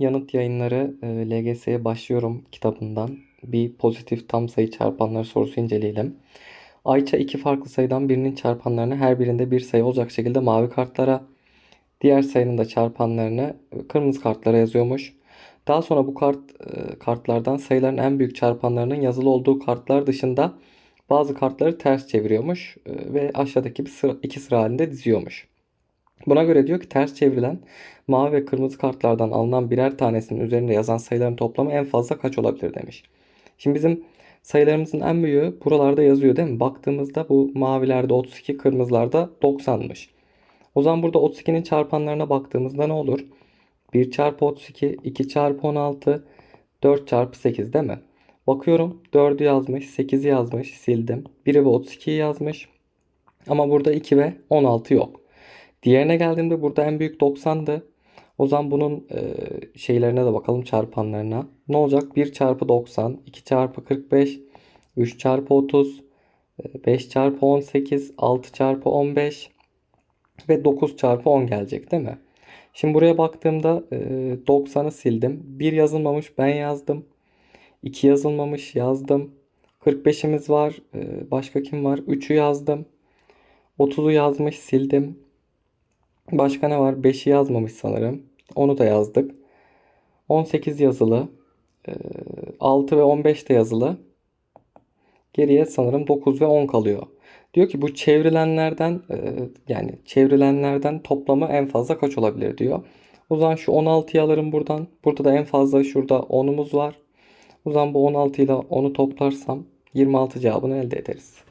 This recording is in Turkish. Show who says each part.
Speaker 1: Yanıt Yayınları e, LGS'ye başlıyorum kitabından bir pozitif tam sayı çarpanları sorusu inceleyelim. Ayça iki farklı sayıdan birinin çarpanlarını her birinde bir sayı olacak şekilde mavi kartlara, diğer sayının da çarpanlarını e, kırmızı kartlara yazıyormuş. Daha sonra bu kart e, kartlardan sayıların en büyük çarpanlarının yazılı olduğu kartlar dışında bazı kartları ters çeviriyormuş ve aşağıdaki bir sıra, iki sıra halinde diziyormuş. Buna göre diyor ki ters çevrilen mavi ve kırmızı kartlardan alınan birer tanesinin üzerinde yazan sayıların toplamı en fazla kaç olabilir demiş. Şimdi bizim sayılarımızın en büyüğü buralarda yazıyor değil mi? Baktığımızda bu mavilerde 32, kırmızılarda 90'mış. O zaman burada 32'nin çarpanlarına baktığımızda ne olur? 1 çarpı 32, 2 çarpı 16, 4 çarpı 8 değil mi? Bakıyorum 4'ü yazmış, 8'i yazmış, sildim. 1'i ve 32'yi yazmış. Ama burada 2 ve 16 yok. Diğerine geldiğimde burada en büyük 90'dı. O zaman bunun e, şeylerine de bakalım çarpanlarına. Ne olacak? 1 çarpı 90, 2 çarpı 45, 3 çarpı 30, e, 5 çarpı 18, 6 çarpı 15 ve 9 çarpı 10 gelecek değil mi? Şimdi buraya baktığımda e, 90'ı sildim. 1 yazılmamış ben yazdım. 2 yazılmamış yazdım. 45'imiz var. E, başka kim var? 3'ü yazdım. 30'u yazmış sildim. Başka ne var? 5'i yazmamış sanırım. Onu da yazdık. 18 yazılı. Ee, 6 ve 15 de yazılı. Geriye sanırım 9 ve 10 kalıyor. Diyor ki bu çevrilenlerden e, yani çevrilenlerden toplamı en fazla kaç olabilir diyor. O zaman şu 16'yı alırım buradan. Burada da en fazla şurada 10'umuz var. O zaman bu 16 ile 10'u toplarsam 26 cevabını elde ederiz.